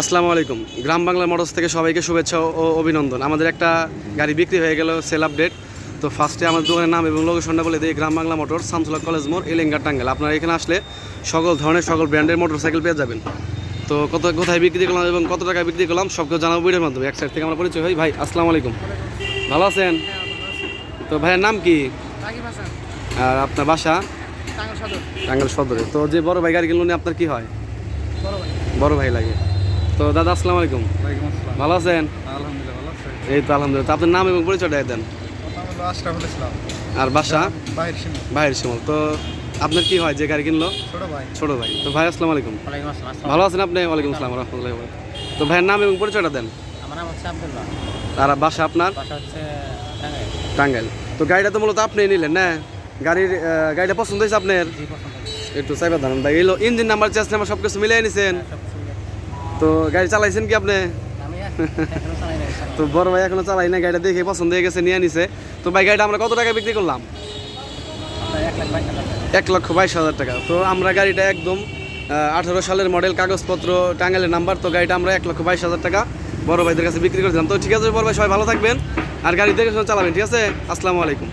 আসসালামু আলাইকুম। গ্রাম বাংলা মোটরস থেকে সবাইকে শুভেচ্ছা ও অভিনন্দন। আমাদের একটা গাড়ি বিক্রি হয়ে গেল সেল আপডেট। তো ফার্স্টে আমাদের দোকানের নাম এবং লোকেশনটা বলে দিই গ্রাম বাংলা মোটর সামসুলা কলেজ মোড় এলেঙ্গা টাঙ্গেল আপনারা এখানে আসলে সকল ধরনের সকল ব্র্যান্ডের মোটরসাইকেল পেয়ে যাবেন। তো কত কোথায় বিক্রি করলাম এবং কত টাকা বিক্রি করলাম সব কিছু জানাব ভিডিওর মাধ্যমে। এক সাইড থেকে আমরা পরিচয় হই। ভাই আসসালামু আলাইকুম। ভালো আছেন? তো ভাইয়ের নাম কি? আর আপনার বাসা? টাঙ্গাল সদরে। তো যে বড় ভাই গাড়ি কিনলো আপনার কি হয়? বড় ভাই লাগে। তো দাদা আসসালামু আলাইকুম। ভালো আছেন? আলহামদুলিল্লাহ ভালো আছে। এই তো আলহামদুলিল্লাহ। তো আপনার নাম এবং পরিচয়টা দেন কথা হলো আশরাফুল ইসলাম। আর বাসা? বাহির শিমল। তো আপনার কি হয়? যে গাড়ি কিনলো? ছোট ভাই। ছোট ভাই। তো ভাই আসসালামু আলাইকুম। ভালো আছেন আপনি? ওয়ালাইকুম আসসালাম রহমতুল্লাহ তো ভাইয়ের নাম এবং পরিচয়টা দেন। আমার নাম হচ্ছে আব্দুল্লাহ। আর বাসা আপনার? বাসা হচ্ছে টাঙ্গাইল। টাঙ্গাইল। তো গাড়িটা তো মূলত আপনি নিলেন না? গাড়ির গাড়িটা পছন্দ হয়েছে আপনার? জি পছন্দ একটু চাইবা জানান ভাই এলো ইঞ্জিন নাম্বার চেস নাম্বার সব কিছু মিলিয়ে নিছেন? মিলে। তো গাড়ি চালাইছেন কি আপনি? তো বড় ভাই এখনও চালাই না গাড়িটা দেখে পছন্দ হয়ে গেছে নিয়ে নিছে। তো ভাই গাড়িটা আমরা কত টাকা বিক্রি করলাম? এক লক্ষ বাইশ হাজার টাকা। তো আমরা গাড়িটা একদম আঠারো সালের মডেল কাগজপত্র টাঙ্গাইলের নাম্বার তো গাড়িটা আমরা এক লক্ষ বাইশ হাজার টাকা বড় ভাইদের কাছে বিক্রি করে দিলাম। তো ঠিক আছে বড় ভাই সবাই ভালো থাকবেন। আর গাড়ি দেখে চালাবেন ঠিক আছে? আসসালামু আলাইকুম।